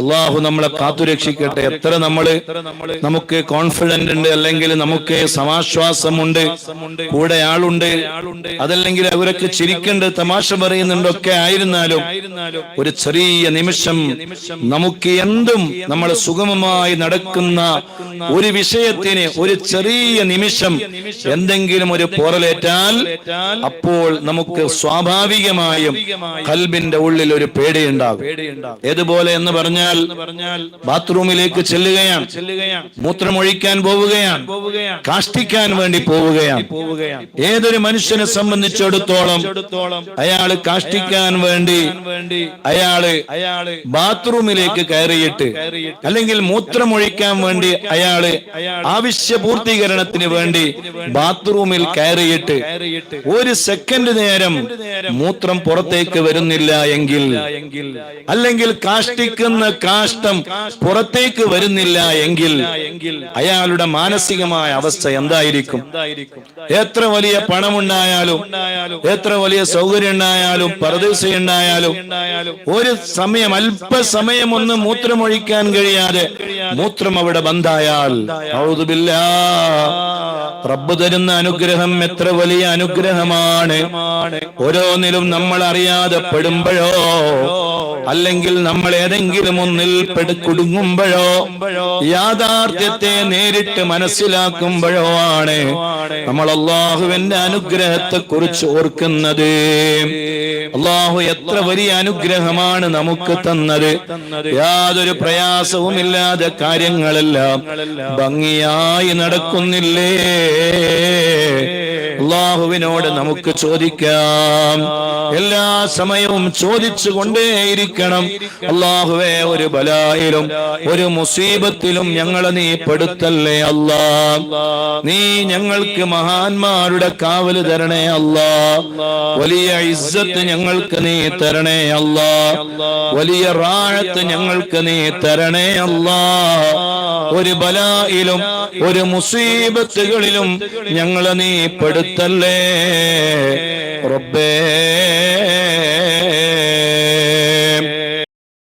അള്ളാഹു നമ്മളെ കാത്തുരക്ഷിക്കട്ടെ. എത്ര നമ്മൾ നമുക്ക് കോൺഫിഡന്റ് ഉണ്ട് അല്ലെങ്കിൽ നമുക്ക് സമാശ്വാസമുണ്ട് കൂടെ ആളുണ്ട് അതല്ലെങ്കിൽ അവരൊക്കെ ചിരിക്കണ്ട് തമാശ പറയുന്നുണ്ടൊക്കെ ആയിരുന്നാലും ഒരു ചെറിയ നിമിഷം നമുക്ക് എന്തും നമ്മൾ സുഗമമായി നടക്കുന്ന ഒരു വിഷയത്തിന് ഒരു ചെറിയ നിമിഷം എന്തെങ്കിലും ഒരു പോറലേറ്റാൽ അപ്പോൾ നമുക്ക് സ്വാഭാവികമായും കൽബിന്റെ ഉള്ളിൽ ഒരു പേടിയുണ്ടാകും. ഏതുപോലെ എന്ന് പറഞ്ഞാൽ ബാത്റൂമിലേക്ക് ചെല്ലുകയാണ്. മൂത്രമൊഴിക്കാൻ പോവുകയാണ്. കാഷ്ടിക്കാൻ വേണ്ടി പോവുകയാണ്. ഏതൊരു മനുഷ്യനെ സംബന്ധിച്ചിടത്തോളം അയാൾ കാഷ്ടിക്കാൻ വേണ്ടി അയാൾ അയാൾ ബാത്റൂമിലേക്ക് കയറിയിട്ട് അല്ലെങ്കിൽ മൂത്രമൊഴിക്കാൻ വേണ്ടി അയാൾ ആവശ്യ പൂർത്തീകരണത്തിന് വേണ്ടി ബാത്റൂമിൽ കയറിയിട്ട് ഒരു സെക്കൻഡ് നേരം മൂത്രം പുറത്തേക്ക് വരുന്നില്ല എങ്കിൽ അല്ലെങ്കിൽ കാഷ്ടിക്കുന്ന കാഷ്ടം പുറത്തേക്ക് വരുന്നില്ല എങ്കിൽ അയാളുടെ മാനസികമായ അവസ്ഥ എന്തായിരിക്കും എത്ര വലിയ പണമുണ്ടായാലും എത്ര വലിയ സൗകര്യം ഉണ്ടായാലും പരദേശ ഉണ്ടായാലും ഒരു സമയം അല്പസമയം ഒന്ന് മൂത്രമൊഴിക്കാൻ കഴിയാതെ മൂത്രം അവിടെ ബന്ധായാൽ. റബ്ബ് തരുന്ന അനുഗ്രഹം എത്ര വലിയ അനുഗ്രഹമാണ് ഓരോന്നിലും നമ്മൾ അറിയാതെ പെടുമ്പോഴോ അല്ലെങ്കിൽ നമ്മൾ ഏതെങ്കിലും ഒന്നിൽ പെടുക്കുടുങ്ങുമ്പോഴോ യാഥാർത്ഥ്യത്തെ നേരിട്ട് മനസ്സിലാക്കുമ്പോഴോ ആണ് നമ്മൾ അള്ളാഹുവിന്റെ അനുഗ്രഹത്തെ കുറിച്ച് ഓർക്കുന്നത്. അള്ളാഹു എത്ര വലിയ അനുഗ്രഹമാണ് നമുക്ക് തന്നത്. യാതൊരു പ്രയാസവും ഇല്ലാതെ കാര്യങ്ങളെല്ലാം ഭംഗിയായി നടക്കുന്നില്ലേ? അള്ളാഹുവിനോട് നമുക്ക് ചോദിക്കാം. എല്ലാ സമയവും ചോദിച്ചു കൊണ്ടേയിരിക്കണം. അള്ളാഹുവെ ഒരു ബലായിലും ഒരു മുസീബത്തിലും ഞങ്ങളെ നീ പെടുത്തല്ലേ അല്ലാ. നീ ഞങ്ങൾക്ക് മഹാന്മാരുടെ കാവൽ തരണേ അല്ലാ. വലിയ ഇസ്സത്ത് ഞങ്ങൾക്ക് നീ തരണേ അല്ലാ. വലിയ റാഴത്ത് ഞങ്ങൾക്ക് നീ തരണേ അല്ലാ. ഒരു ബലായിലും ഒരു മുസീബത്തുകളിലും ഞങ്ങളെ നീ പെടുത്തല്ലേ റബ്ബേ.